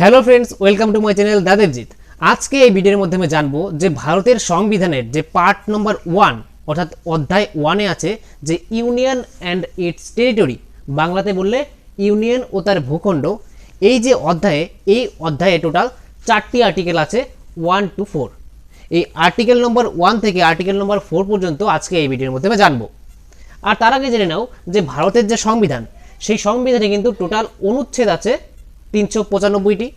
Hello friends welcome to my channel দাদেবজিৎ আজকে এই ভিডিওর মধ্যে আমি জানব যে ভারতের সংবিধানের যে পার্ট নম্বর ওয়ান অর্থাৎ অধ্যায় ওয়ানে আছে যে ইউনিয়ন অ্যান্ড ইটস টেরিটরি বাংলাতে বললে ইউনিয়ন ও তার ভূখণ্ড, এই যে অধ্যায়ে, এই অধ্যায়ে টোটাল চারটি আর্টিকেল আছে ওয়ান টু ফোর এই আর্টিকেল নম্বর ওয়ান থেকে আর্টিকেল নম্বর ফোর পর্যন্ত আজকে এই ভিডিওর মধ্যে আমি জানব। আর তার আগে জেনে নাও যে ভারতের যে সংবিধান, সেই সংবিধানে কিন্তু টোটাল অনুচ্ছেদ আছে তিনশো পঁচানব্বইটি।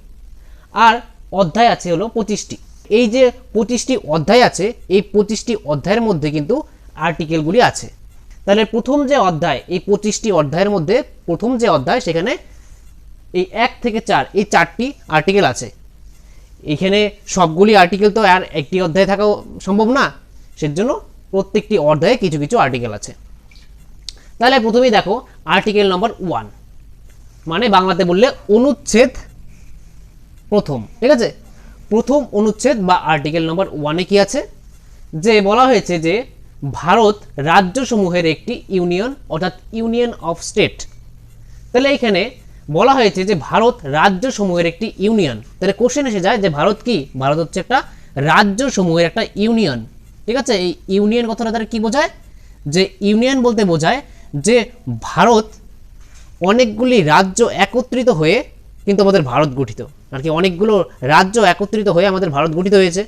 আর অধ্যায় আছে হলো পঁচিশটি। এই যে পঁচিশটি অধ্যায় আছে, এই পঁচিশটি অধ্যায়ের মধ্যে কিন্তু আর্টিকেলগুলি আছে। তাহলে প্রথম যে অধ্যায়, এই পঁচিশটি অধ্যায়ের মধ্যে প্রথম যে অধ্যায়, সেখানে এই এক থেকে চার, এই চারটি আর্টিকেল আছে। এখানে সবগুলি আর্টিকেল তো আর একটি অধ্যায়ে থাকাও সম্ভব না। সেজন্য প্রত্যেকটি অধ্যায়ে কিছু কিছু আর্টিকেল আছে। তাহলে প্রথমেই দেখো আর্টিকেল নম্বর ওয়ান মানে বাংলাতে বললে অনুচ্ছেদ প্রথম, ঠিক আছে? প্রথম অনুচ্ছেদ বা আর্টিকেল নম্বর ওয়ানে কি আছে? যে বলা হয়েছে যে ভারত রাজ্যসমূহের একটি ইউনিয়ন অর্থাৎ ইউনিয়ন অফ স্টেট তাহলে এখানে বলা হয়েছে যে ভারত রাজ্যসমূহের একটি ইউনিয়ন তাহলে কোশ্চেন এসে যায় যে ভারত কি? ভারত হচ্ছে একটা রাজ্যসমূহের একটা ইউনিয়ন ঠিক আছে? এই ইউনিয়ন কথাটা তারা কি বোঝায়? যে ইউনিয়ন বলতে বোঝায় যে ভারত অনেকগুলি রাজ্য একত্রিত হয়ে কিন্তু আমাদের ভারত গঠিত। আর কি অনেকগুলো রাজ্য একত্রিত হয়ে আমাদের ভারত গঠিত হয়েছে।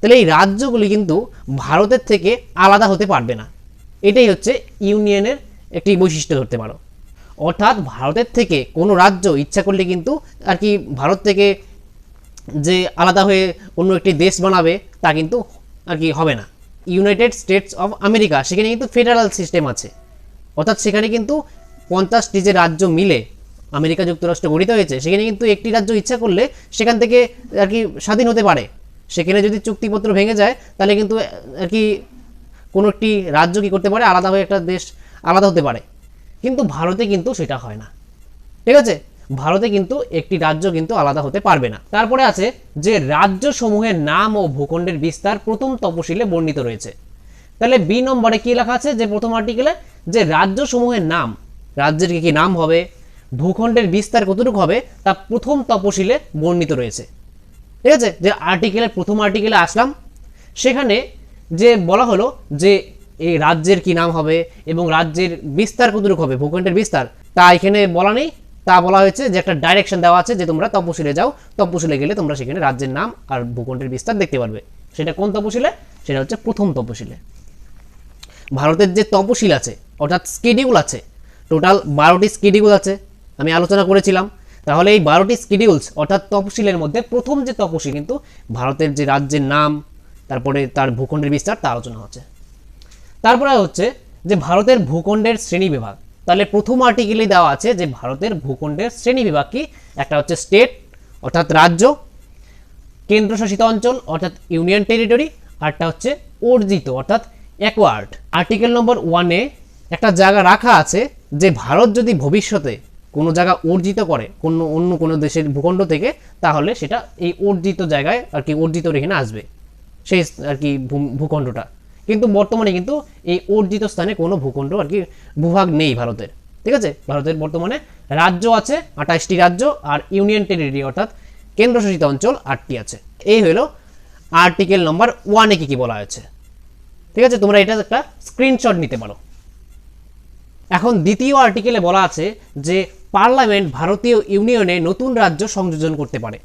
তাহলে এই রাজ্যগুলি কিন্তু ভারতের থেকে আলাদা হতে পারবে না। এটাই হচ্ছে ইউনিয়নের একটি বৈশিষ্ট্য ধরতে পারো। অর্থাৎ ভারতের থেকে কোনো রাজ্য ইচ্ছা করলে কিন্তু আর কি ভারত থেকে যে আলাদা হয়ে অন্য একটি দেশ বানাবে তা কিন্তু আর কি হবে না। ইউনাইটেড স্টেটস অফ আমেরিকা সেখানে কিন্তু ফেডারাল সিস্টেম আছে। অর্থাৎ সেখানে কিন্তু পঞ্চাশটি যে রাজ্য মিলে আমেরিকা যুক্তরাষ্ট্র গঠিত হয়েছে, সেখানে কিন্তু একটি রাজ্য ইচ্ছা করলে সেখান থেকে আর কি স্বাধীন হতে পারে। সেখানে যদি চুক্তিপত্র ভেঙে যায়, তাহলে কিন্তু আর কি কোনো একটি রাজ্য কী করতে পারে? আলাদা হয়ে একটা দেশ আলাদা হতে পারে। কিন্তু ভারতে কিন্তু সেটা হয় না। ঠিক আছে? ভারতে কিন্তু একটি রাজ্য কিন্তু আলাদা হতে পারবে না। তারপরে আছে যে রাজ্য সমূহের নাম ও ভূখণ্ডের বিস্তার প্রথম তপশিলে বর্ণিত রয়েছে। তাহলে বি নম্বরে কি লেখা আছে? যে প্রথম আর্টিকেলে যে রাজ্য সমূহের নাম রাজ্যের কি কি নাম হবে? ভূখণ্ডের বিস্তার কতটুকু হবে? তা প্রথম তপশিলে বর্ণিত রয়েছে। ঠিক আছে? যে আর্টিকেলের প্রথম আর্টিকেলে আসলাম। সেখানে যে বলা হলো যে এই রাজ্যের কি নাম হবে এবং রাজ্যের বিস্তার কতটুকু হবে, ভূখণ্ডের বিস্তার, তা এখানে বলা নেই। তা বলা হয়েছে যে একটা ডাইরেকশন দেওয়া আছে যে তোমরা তপশিলে যাও। তপশিলে গেলে তোমরা সেখানে রাজ্যের নাম আর ভূখণ্ডের বিস্তার দেখতে পারবে। সেটা কোন তপশিলে? সেটা হচ্ছে প্রথম তপশিলে। ভারতের যে তপশিল আছে, অর্থাৎ স্কেডিউল আছে টোটাল বারোটি স্কেডিউল আছে। আমি আলোচনা করেছিলাম। তাহলে এই বারোটি স্কেডিউলস অর্থাৎ তপশিলের মধ্যে প্রথম যে তপশিল কিন্তু ভারতের যে রাজ্যের নাম, তারপরে তার ভূখণ্ডের বিস্তার তা আলোচনা হচ্ছে। তারপরে হচ্ছে যে ভারতের ভূখণ্ডের শ্রেণি বিভাগ। তাহলে প্রথম আর্টিকেলেই দেওয়া আছে যে ভারতের ভূখণ্ডের শ্রেণি বিভাগ কি? একটা হচ্ছে স্টেট অর্থাৎ রাজ্য, কেন্দ্রশাসিত অঞ্চল, অর্থাৎ ইউনিয়ন টেরিটরি আরটা হচ্ছে অর্জিত, অর্থাৎ অ্যাকোয়ার্ড আর্টিকেল নম্বর ওয়ানে একটা জায়গা রাখা আছে যে ভারত যদি ভবিষ্যতে কোনো জায়গা অর্জিত করে, কোনো অন্য কোনো দেশের ভূখণ্ড থেকে, তাহলে সেটা এই অর্জিত জায়গায় আর কি অর্জিত এখানে আসবে। সেই আর কি ভূখণ্ডটা। কিন্তু বর্তমানে কিন্তু এই অর্জিত স্থানে কোনো ভূখণ্ড আর কি ভূভাগ নেই ভারতের। ঠিক আছে? ভারতের বর্তমানে রাজ্য আছে, আঠাশটি রাজ্য আর ইউনিয়ন টেরিটরি অর্থাৎ কেন্দ্রশাসিত অঞ্চল আটটি আছে। এই হলো আর্টিকেল নম্বর ওয়ানে কি কি বলা হয়েছে। ঠিক আছে? তোমরা এটা একটা স্ক্রিনশট নিতে পারো। এখন দ্বিতীয় আর্টিকেলে বলা আছে যে পার্লামেন্ট ভারতীয় ইউনিয়নে নতুন রাজ্য সংযোজন করতে পারে।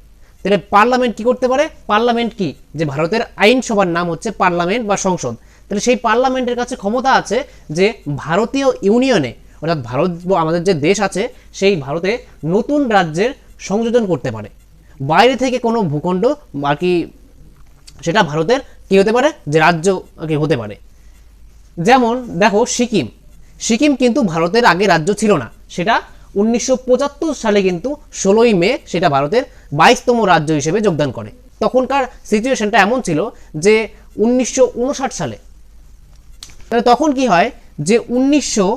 তাহলে পার্লামেন্ট কি করতে পারে? পার্লামেন্ট কি? যে ভারতের আইনসভার নাম হচ্ছে পার্লামেন্ট বা সংসদ। তাহলে সেই পার্লামেন্টের কাছে ক্ষমতা আছে যে ভারতীয় ইউনিয়নে, অর্থাৎ ভারত আমাদের যে দেশ আছে, সেই ভারতে নতুন রাজ্যের সংযোজন করতে পারে। বাইরে থেকে কোনো ভূখণ্ড আর কি সেটা ভারতের কি হতে পারে? যে রাজ্য হতে পারে? যেমন দেখো সিকিম। সিকিম কিন্তু ভারতের আগে রাজ্য ছিল না। সেটা উনিশশো পঁচাত্তর সালে কিন্তু ষোলোই মে সেটা ভারতের বাইশতম রাজ্য হিসেবে যোগদান করে। তখনকার সিচুয়েশনটা এমন ছিল যে উনিশশো উনষাট সালে তাহলে তখন কি হয় যে উনিশশো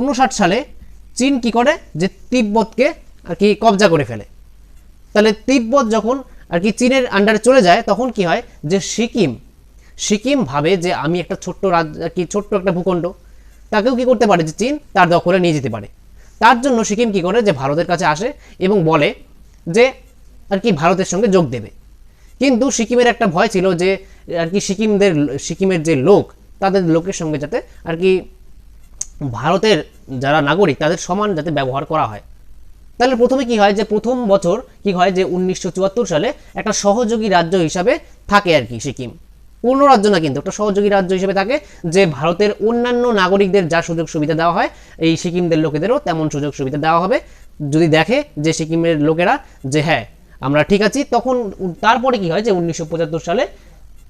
উনষাট সালে চীন কি করে যে তিব্বতকে আর কি কবজা করে ফেলে। তাহলে তিব্বত যখন আর কি চীনের আন্ডারে চলে যায়, তখন কি হয় যে সিকিম সিকিম ভাবে যে আমি একটা ছোট্ট রাজ্য, আর কি ছোট্ট একটা ভূখণ্ড তাকেও কি করতে পারে যে চীন? তার দখলে নিয়ে যেতে পারে। তার জন্য সিকিম কি করে? যে ভারতের কাছে আসে এবং বলে যে আর কি ভারতের সঙ্গে যোগ দেবে। কিন্তু সিকিমের একটা ভয় ছিল যে আর কি সিকিমদের, সিকিমের যে লোক, তাদের লোকের সঙ্গে যাতে আর কি ভারতের যারা নাগরিক, তাদের সমান যাতে ব্যবহার করা হয়। তাহলে প্রথমে কি হয় যে প্রথম বছর কি হয় যে উনিশশো চুয়াত্তর সালে একটা সহযোগী রাজ্য হিসাবে থাকে আর কি সিকিম। পূর্ণ রাজ্য না কিন্তু, একটা সহযোগী রাজ্য হিসেবে থাকে, যে ভারতের অন্যান্য নাগরিকদের যা সুযোগ সুবিধা দেওয়া হয়, এই সিকিমদের লোকেদেরও তেমন সুযোগ সুবিধা দেওয়া হবে। যদি দেখে যে সিকিমের লোকেরা যে হ্যাঁ আমরা ঠিক আছি, তখন তারপরে কি হয় যে উনিশশো পঁচাত্তর সালে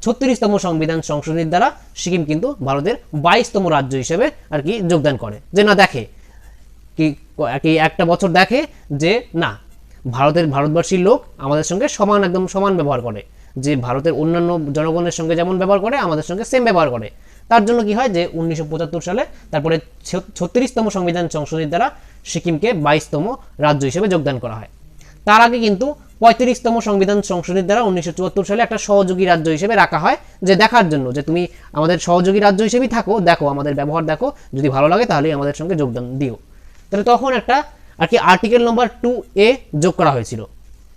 ছত্রিশতম সংবিধান সংশোধনীর দ্বারা সিকিম কিন্তু ভারতের বাইশতম রাজ্য হিসেবে আর কি যোগদান করে। যে না দেখে, কি একটা বছর দেখে যে না, ভারতের ভারতবর্ষীর লোক আমাদের সঙ্গে সমান, একদম সমান ব্যবহার করে। যে ভারতের অন্যান্য জনগণের সঙ্গে যেমন ব্যবহার করে, আমাদের সঙ্গে সেম ব্যবহার করে। তার জন্য কি হয় যে, উনিশশো পঁচাত্তর সালে তারপরে ছত্রিশতম সংবিধান সংশোধনীর দ্বারা সিকিমকে বাইশতম রাজ্য হিসেবে যোগদান করা হয়। তার আগে কিন্তু পঁয়ত্রিশতম সংবিধান সংশোধনীর দ্বারা উনিশশো চুয়াত্তর সালে একটা সহযোগী রাজ্য হিসেবে রাখা হয়, যে দেখার জন্য যে তুমি আমাদের সহযোগী রাজ্য হিসেবেই থাকো, দেখো আমাদের ব্যবহার দেখো, যদি ভালো লাগে তাহলেই আমাদের সঙ্গে যোগদান দিও। তাহলে তখন একটা আর কি আর্টিকেল নম্বর টু এ যোগ করা হয়েছিল।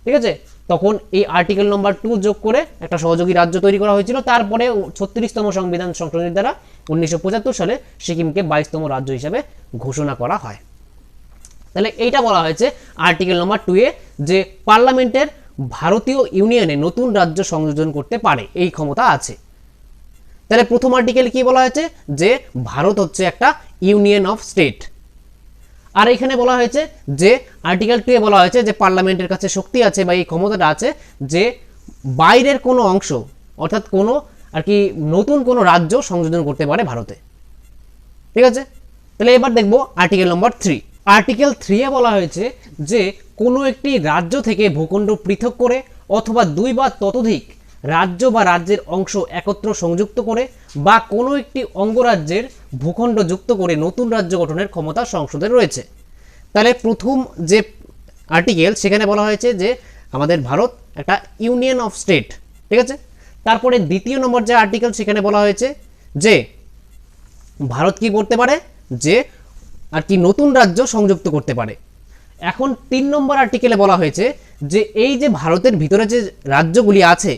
ঠিক আছে? তখন এই আর্টিকেল নম্বর টু যোগ করে একটা সহযোগী রাজ্য তৈরি করা হয়েছিল। তারপরে ছত্রিশতম সংবিধান সংশোধনীর দ্বারা উনিশশো পঁচাত্তর সালে সিকিমকে বাইশতম রাজ্য হিসাবে ঘোষণা করা হয়। তাহলে এইটা বলা হয়েছে আর্টিকেল নম্বর টু এ যে পার্লামেন্টের ভারতীয় ইউনিয়নে নতুন রাজ্য সংযোজন করতে পারে, এই ক্ষমতা আছে। তাহলে প্রথম আর্টিকেল কি বলা হয়েছে? যে ভারত হচ্ছে একটা ইউনিয়ন অফ স্টেট। আর এখানে বলা হয়েছে যে আর্টিকেল টু এ বলা হয়েছে যে পার্লামেন্টের কাছে শক্তি আছে বা এই ক্ষমতাটা আছে যে বাইরের কোনো অংশ, অর্থাৎ কোনো আর কি নতুন কোনো রাজ্য সংযোজন করতে পারে ভারতে। ঠিক আছে? তাহলে এবার দেখব article number three article three এ বলা হয়েছে যে কোনো একটি রাজ্য থেকে ভূখণ্ড পৃথক করে অথবা দুই বা ততোধিক রাজ্য বা রাজ্যের অংশ একত্র সংযুক্ত করে বা কোনো একটি অঙ্গরাজ্যের ভূখণ্ড যুক্ত করে নতুন রাজ্য গঠনের ক্ষমতা সংসদের রয়েছে। তাহলে প্রথম যে আর্টিকেল সেখানে বলা হয়েছে যে আমাদের ভারত একটা ইউনিয়ন অফ স্টেট ঠিক আছে? তারপরে দ্বিতীয় নম্বর যে আর্টিকেল সেখানে বলা হয়েছে যে ভারত কি করতে পারে? যে আর কি নতুন রাজ্য সংযুক্ত করতে পারে। এখন তিন নম্বর আর্টিকেলে বলা হয়েছে যে এই যে ভারতের ভিতরে যে রাজ্যগুলি আছে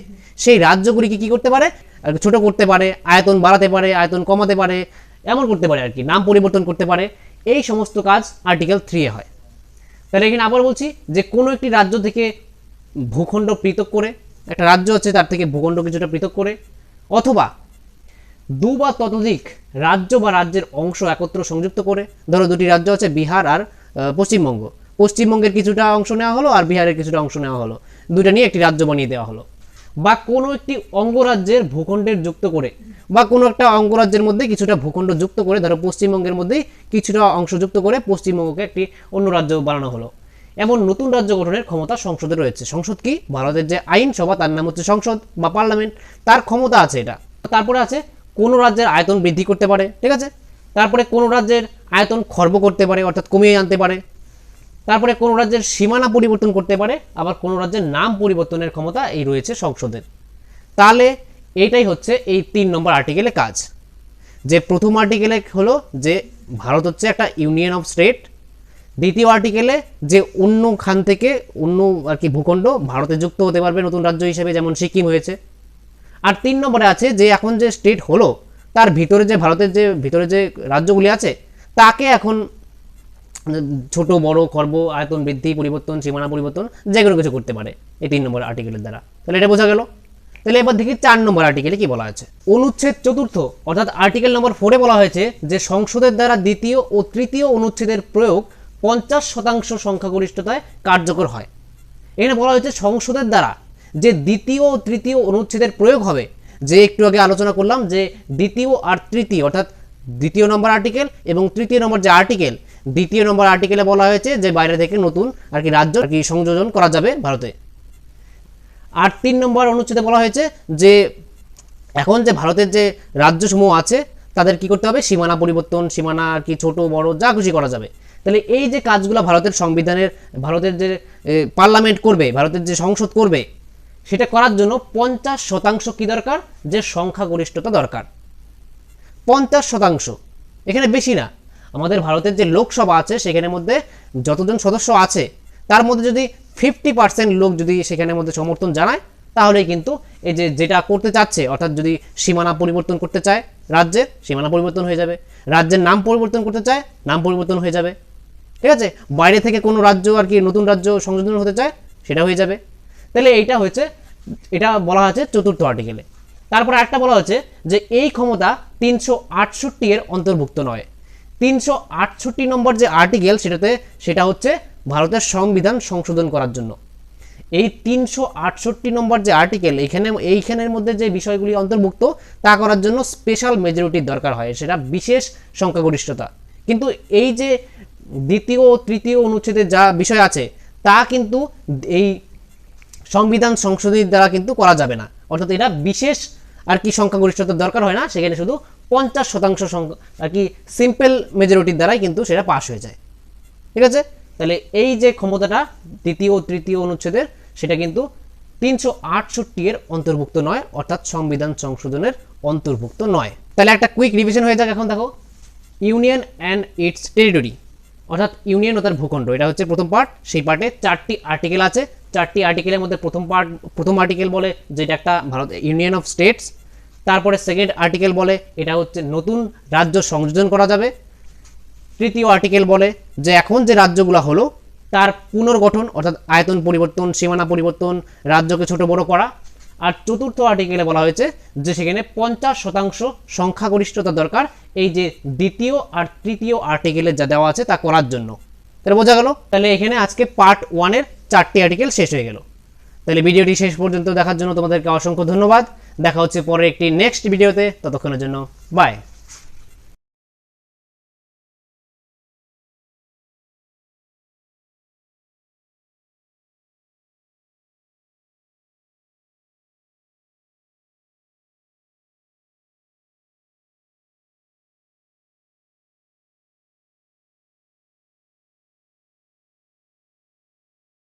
সেই রাজ্যগুলিকে কি করতে পারে? ছোট করতে পারে, আয়তন বাড়াতে পারে, আয়তন কমাতে পারে, এমন করতে পারে আর কি, নাম পরিবর্তন করতে পারে, এই সমস্ত কাজ আর্টিকেল থ্রি এ হয়। তাহলে এখানে আবার বলছি যে কোনো একটি রাজ্য থেকে ভূখণ্ড পৃথক করে, একটা রাজ্য আছে তার থেকে ভূখণ্ড কিছুটা পৃথক করে, অথবা দু বা ততোধিক রাজ্য বা রাজ্যের অংশ একত্র সংযুক্ত করে, ধরো দুটি রাজ্য আছে বিহার আর পশ্চিমবঙ্গ। পশ্চিমবঙ্গের কিছুটা অংশ নেওয়া হলো আর বিহারের কিছুটা অংশ নেওয়া হলো। দুইটা নিয়ে একটি রাজ্য বানিয়ে দেওয়া হলো। বা কোনো একটি অঙ্গরাজ্যের ভূখণ্ডের যুক্ত করে, বা কোনো একটা অঙ্গরাজ্যের মধ্যে কিছুটা ভূখণ্ড যুক্ত করে, ধরো পশ্চিমবঙ্গের মধ্যেই কিছুটা অংশ যুক্ত করে পশ্চিমবঙ্গকে একটি অন্য রাজ্য বানানো হলো। এমন নতুন রাজ্য গঠনের ক্ষমতা সংসদে রয়েছে। সংসদ কি? ভারতের যে আইনসভা তার নাম হচ্ছে সংসদ বা পার্লামেন্ট। তার ক্ষমতা আছে এটা। তারপরে আছে, কোনো রাজ্যের আয়তন বৃদ্ধি করতে পারে, ঠিক আছে? তারপরে কোনো রাজ্যের আয়তন খর্ব করতে পারে, অর্থাৎ কমিয়ে আনতে পারে। তারপরে কোনো রাজ্যের সীমানা পরিবর্তন করতে পারে, আবার কোনো রাজ্যের নাম পরিবর্তনের ক্ষমতা এই রয়েছে সংসদের। তাহলে এইটাই হচ্ছে এই তিন নম্বর আর্টিকেলে কাজ। যে প্রথম আর্টিকেলে হলো যে ভারত হচ্ছে একটা ইউনিয়ন অফ স্টেট দ্বিতীয় আর্টিকেলে যে অন্য খান থেকে অন্য আর কি ভূখণ্ড ভারতে যুক্ত হতে পারবে নতুন রাজ্য হিসেবে, যেমন সিকিম হয়েছে। আর তিন নম্বরে আছে যে এখন যে স্টেট হলো, তার ভিতরে যে ভারতের যে, ভিতরে যে রাজ্যগুলি আছে, তাকে এখন ছোট, বড় খর্ব আয়তন বৃদ্ধি, পরিবর্তন, সীমানা পরিবর্তন, যে কোনো কিছু করতে পারে এই তিন নম্বর আর্টিকেলের দ্বারা। তাহলে এটা বোঝা গেল? তাহলে এবার দেখি চার নম্বর আর্টিকেলে কি বলা আছে অনুচ্ছেদ চতুর্থ, অর্থাৎ আর্টিকেল নম্বর ফোরে বলা হয়েছে যে সংসদের দ্বারা দ্বিতীয় ও তৃতীয় অনুচ্ছেদের প্রয়োগ পঞ্চাশ শতাংশ সংখ্যাগরিষ্ঠতায় কার্যকর হয়। এখানে বলা হয়েছে সংসদের দ্বারা যে দ্বিতীয় ও তৃতীয় অনুচ্ছেদের প্রয়োগ হবে, যে একটু আগে আলোচনা করলাম যে দ্বিতীয় আর তৃতীয়, অর্থাৎ দ্বিতীয় নম্বর আর্টিকেল এবং তৃতীয় নম্বর যে আর্টিকেল দ্বিতীয় নম্বর আর্টিকেলে বলা হয়েছে যে বাইরে থেকে নতুন আর কি রাজ্য আর কি সংযোজন করা যাবে ভারতে। আর তিন নম্বর অনুচ্ছেদে বলা হয়েছে যে এখন যে ভারতের যে রাজ্যসমূহ আছে, তাদের কি করতে হবে? সীমানা পরিবর্তন, সীমানা আর কি ছোট, বড়, যা খুশি করা যাবে। তাহলে এই যে কাজগুলো ভারতের সংবিধানের, ভারতের যে পার্লামেন্ট করবে, ভারতের যে সংসদ করবে, সেটা করার জন্য পঞ্চাশ শতাংশ কি দরকার? যে সংখ্যাগরিষ্ঠতা দরকার। পঞ্চাশ শতাংশ। এখানে বেশি না। আমাদের ভারতের যে লোকসভা আছে, সেখানের মধ্যে যতজন সদস্য আছে, তার মধ্যে যদি ফিফটি পার্সেন্ট লোক যদি সেখানের মধ্যে সমর্থন জানায় তাহলে কিন্তু এই যে যেটা করতে চাচ্ছে, অর্থাৎ যদি সীমানা পরিবর্তন করতে চায় রাজ্যের, সীমানা পরিবর্তন হয়ে যাবে। রাজ্যের নাম পরিবর্তন করতে চায়, নাম পরিবর্তন হয়ে যাবে। ঠিক আছে? বাইরে থেকে কোনো রাজ্য আর কি নতুন রাজ্য সংযোজন হতে চায়, সেটা হয়ে যাবে। তাহলে এইটা হয়েছে, এটা বলা হয়েছে চতুর্থ আর্টিকেলে তারপরে একটা বলা হচ্ছে যে এই ক্ষমতা তিনশো আটষট্টি এর অন্তর্ভুক্ত নয়। তিনশো আটষট্টি নম্বর যে আর্টিকেল সেটাতে সেটা হচ্ছে ভারতের সংবিধান সংশোধন করার জন্য। এই তিনশো আটষট্টি নম্বর যে আর্টিকেল এখানে, এইখানের মধ্যে যে বিষয়গুলি অন্তর্ভুক্ত, তা করার জন্য স্পেশাল মেজরিটির দরকার হয়, সেটা বিশেষ সংখ্যাগরিষ্ঠতা। কিন্তু এই যে দ্বিতীয় ও তৃতীয় অনুচ্ছেদে যা বিষয় আছে, তা কিন্তু এই সংবিধান সংশোধনীর দ্বারা কিন্তু করা যাবে না। অর্থাৎ এটা বিশেষ আর কি সংখ্যাগরিষ্ঠতার দরকার হয় না, সেখানে শুধু পঞ্চাশ শতাংশ আর কি সিম্পল মেজরিটির দ্বারাই কিন্তু সেটা পাস হয়ে যায়। ঠিক আছে? তাহলে এই যে ক্ষমতাটা, দ্বিতীয় তৃতীয় অনুচ্ছেদের, সেটা কিন্তু তিনশো আটষট্টি এর অন্তর্ভুক্ত নয়, অর্থাৎ সংবিধান সংশোধনের অন্তর্ভুক্ত নয়। তাহলে একটা কুইক রিভিশন হয়ে যাক এখন, দেখো। ইউনিয়ন অ্যান্ড ইটস টেরিটরি অর্থাৎ ইউনিয়ন ও তার ভূখণ্ড, এটা হচ্ছে প্রথম পার্ট সেই পার্টে চারটি আর্টিকেল আছে। চারটি আর্টিকেলের মধ্যে প্রথম পার্ট প্রথম আর্টিকেল বলে যেটা একটা ভারত ইউনিয়ন অফ স্টেটস তারপরে সেকেন্ড আর্টিকেল বলে, এটা হচ্ছে নতুন রাজ্য সংযোজন করা যাবে। তৃতীয় আর্টিকেল বলে যে, এখন যে রাজ্যগুলো হলো, তার পুনর্গঠন, অর্থাৎ আয়তন পরিবর্তন, সীমানা পরিবর্তন, রাজ্যকে ছোট বড় করা। আর চতুর্থ আর্টিকেলে বলা হয়েছে যে, সেখানে পঞ্চাশ শতাংশ সংখ্যাগরিষ্ঠতা দরকার। এই যে দ্বিতীয় আর তৃতীয় আর্টিকেলে যা দেওয়া আছে, তা করার জন্য। তাহলে বোঝা গেল? তাহলে এখানে আজকে পার্ট ওয়ানের চারটি আর্টিকেল শেষ হয়ে গেল। তাহলে ভিডিওটি শেষ পর্যন্ত দেখার জন্য তোমাদেরকে অসংখ্য ধন্যবাদ। দেখা হচ্ছে পরে একটি নেক্সট ভিডিওতে ততক্ষণের জন্য বাই